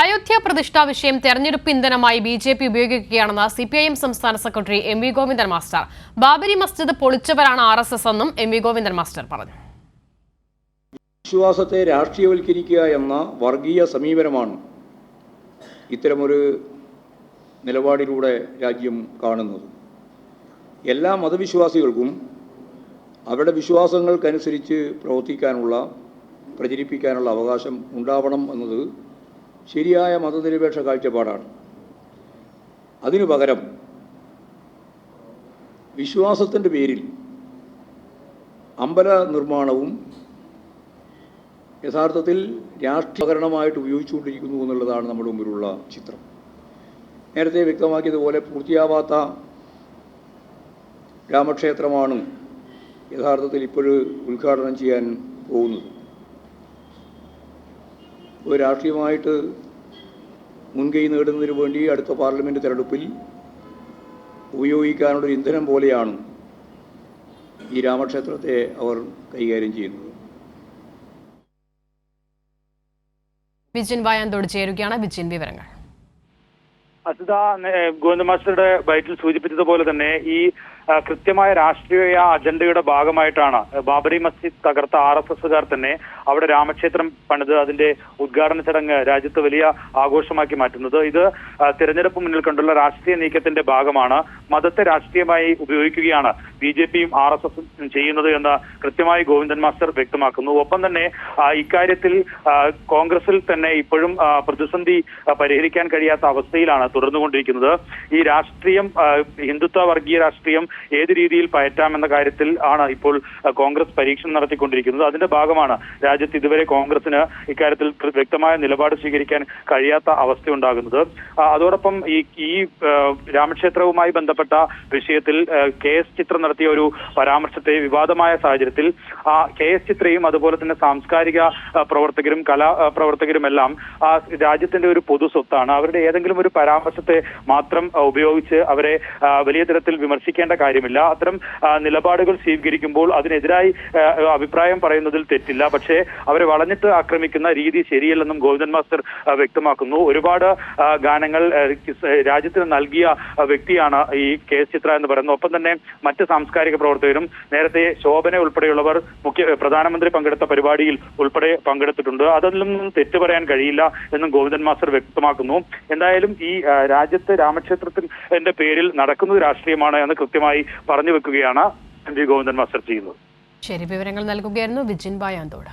അയോധ്യ പ്രതിഷ്ഠാ വിഷയം തെരഞ്ഞെടുപ്പ് ഇന്ധനമായി ബി ജെ പി ഉപയോഗിക്കുകയാണെന്ന് സി പി ഐ എം സംസ്ഥാന secretary M V Govindan master. Babri Masjid പൊളിച്ചവരാണ് R S S എന്നും എം വി ഗോവിന്ദൻ മാസ്റ്റർ പറഞ്ഞു. വിശ്വാസത്തെ രാഷ്ട്രീയവൽക്കരിക്കുക എന്ന വർഗീയ സമീപനമാണ് ഇത്തരമൊരു നിലപാടിലൂടെ രാജ്യം കാണുന്നത്. എല്ലാ മതവിശ്വാസികൾക്കും അവരുടെ വിശ്വാസങ്ങൾക്കനുസരിച്ച് പ്രവർത്തിക്കാനുള്ള പ്രചരിപ്പിക്കാനുള്ള അവകാശം ഉണ്ടാവണം എന്നത് ശരിയായ മതനിരപേക്ഷ കാഴ്ചപ്പാടാണ്. അതിനു പകരം വിശ്വാസത്തിന്റെ പേരിൽ അമ്പല നിർമ്മാണവും യഥാർത്ഥത്തിൽ രാഷ്ട്രീയകരണമായിട്ട് ഉപയോഗിച്ചുകൊണ്ടിരിക്കുന്നു എന്നുള്ളതാണ് നമ്മുടെ മുമ്പിലുള്ള ചിത്രം. നേരത്തെ വ്യക്തമാക്കിയതുപോലെ പൂർത്തിയാവാത്ത രാമക്ഷേത്രമാണ് യഥാർത്ഥത്തിൽ ഇപ്പോൾ ഉദ്ഘാടനം ചെയ്യാൻ പോകുന്നത്. രാഷ്ട്രീയമായിട്ട് മുൻകൈ നേടുന്നതിന് വേണ്ടി അടുത്ത പാർലമെന്റ് തെരഞ്ഞെടുപ്പിൽ ഉപയോഗിക്കാനുള്ളൊരു ഇന്ധനം പോലെയാണ് ഈ രാമക്ഷേത്രത്തെ അവർ കൈകാര്യം ചെയ്യുന്നത്. വിജിൻ വായാന്തോട് ചേരുകയാണ് വിജിൻ വിവരങ്ങൾ. അസിത ഗോവിന്ദ മാസ്റ്ററുടെ ബൈറ്റിൽ സൂചിപ്പിച്ചതുപോലെ തന്നെ ഈ കൃത്യമായ രാഷ്ട്രീയ അജണ്ടയുടെ ഭാഗമായിട്ടാണ് ബാബറി മസ്ജിദ് തകർത്ത ആർ എസ് എസുകാർ തന്നെ അവിടെ രാമക്ഷേത്രം പണിത് അതിന്റെ ഉദ്ഘാടന ചടങ്ങ് രാജ്യത്ത് വലിയ ആഘോഷമാക്കി മാറ്റുന്നത്. ഇത് തിരഞ്ഞെടുപ്പ് മുന്നിൽ കണ്ടുള്ള രാഷ്ട്രീയ നീക്കത്തിന്റെ ഭാഗമാണ് മതത്തെ രാഷ്ട്രീയമായി ഉപയോഗിക്കുകയാണ്. ബി ജെ പിയും ആർ എസ് എസും ചെയ്യുന്നത് എന്ന് കൃത്യമായി ഗോവിന്ദൻ മാസ്റ്റർ വ്യക്തമാക്കുന്നു. ഒപ്പം തന്നെ ഇക്കാര്യത്തിൽ കോൺഗ്രസിൽ തന്നെ ഇപ്പോഴും പ്രതിസന്ധി പരിഹരിക്കാൻ കഴിയാത്ത അവസ്ഥയിലാണ് തുടർന്നുകൊണ്ടിരിക്കുന്നത്. ഈ രാഷ്ട്രീയം ഹിന്ദുത്വ വർഗീയ രാഷ്ട്രീയം ഏത് രീതിയിൽ പയറ്റാമെന്ന കാര്യത്തിൽ ആണ് ഇപ്പോൾ കോൺഗ്രസ് പരീക്ഷണം നടത്തിക്കൊണ്ടിരിക്കുന്നത്. അതിന്റെ ഭാഗമാണ് രാജ്യത്ത് ഇതുവരെ കോൺഗ്രസിന് ഇക്കാര്യത്തിൽ വ്യക്തമായ നിലപാട് സ്വീകരിക്കാൻ കഴിയാത്ത അവസ്ഥയുണ്ടാകുന്നത്. അതോടൊപ്പം ഈ രാമക്ഷേത്രവുമായി ബന്ധപ്പെട്ട വിഷയത്തിൽ കെ എസ് ചിത്ര നടത്തിയ ഒരു പരാമർശത്തെ വിവാദമായ സാഹചര്യത്തിൽ ആ കെ എസ് ചിത്രയും അതുപോലെ തന്നെ സാംസ്കാരിക പ്രവർത്തകരും കലാ പ്രവർത്തകരുമെല്ലാം ആ രാജ്യത്തിന്റെ ഒരു പൊതു സ്വത്താണ്. അവരുടെ ഏതെങ്കിലും ഒരു പരാമർശത്തെ മാത്രം ഉപയോഗിച്ച് അവരെ വലിയ തരത്തിൽ വിമർശിക്കേണ്ട കാര്യമില്ല. അത്തരം നിലപാടുകൾ സ്വീകരിക്കുമ്പോൾ അതിനെതിരായി അഭിപ്രായം പറയുന്നതിൽ തെറ്റില്ല. പക്ഷേ അവരെ വളഞ്ഞിട്ട് ആക്രമിക്കുന്ന രീതി ശരിയല്ലെന്നും ഗോവിന്ദൻ മാസ്റ്റർ വ്യക്തമാക്കുന്നു. ഒരുപാട് ഗാനങ്ങൾ രാജ്യത്തിന് നൽകിയ വ്യക്തിയാണ് ഈ കെ എസ് ചിത്ര എന്ന് പറയുന്നത്. ഒപ്പം തന്നെ മറ്റ് സാംസ്കാരിക പ്രവർത്തകരും നേരത്തെ ശോഭന ഉൾപ്പെടെയുള്ളവർ മുഖ്യ പ്രധാനമന്ത്രി പങ്കെടുത്ത പരിപാടിയിൽ ഉൾപ്പെടെ പങ്കെടുത്തിട്ടുണ്ട്. അതൊന്നും തെറ്റ് പറയാൻ കഴിയില്ല എന്നും ഗോവിന്ദൻ മാസ്റ്റർ വ്യക്തമാക്കുന്നു. എന്തായാലും ഈ രാജ്യത്ത് രാമക്ഷേത്രത്തിന്റെ പേരിൽ നടക്കുന്നത് രാഷ്ട്രീയമാണ് എന്ന് കൃത്യമായി പറഞ്ഞു വെക്കുകയാണ് എം ജി ഗോവിന്ദൻ മാസ്റ്റർ ചെയ്യുന്നത്. ശരി വിവരങ്ങൾ നൽകുകയായിരുന്നു വിജിൻ വായാന്തോട്.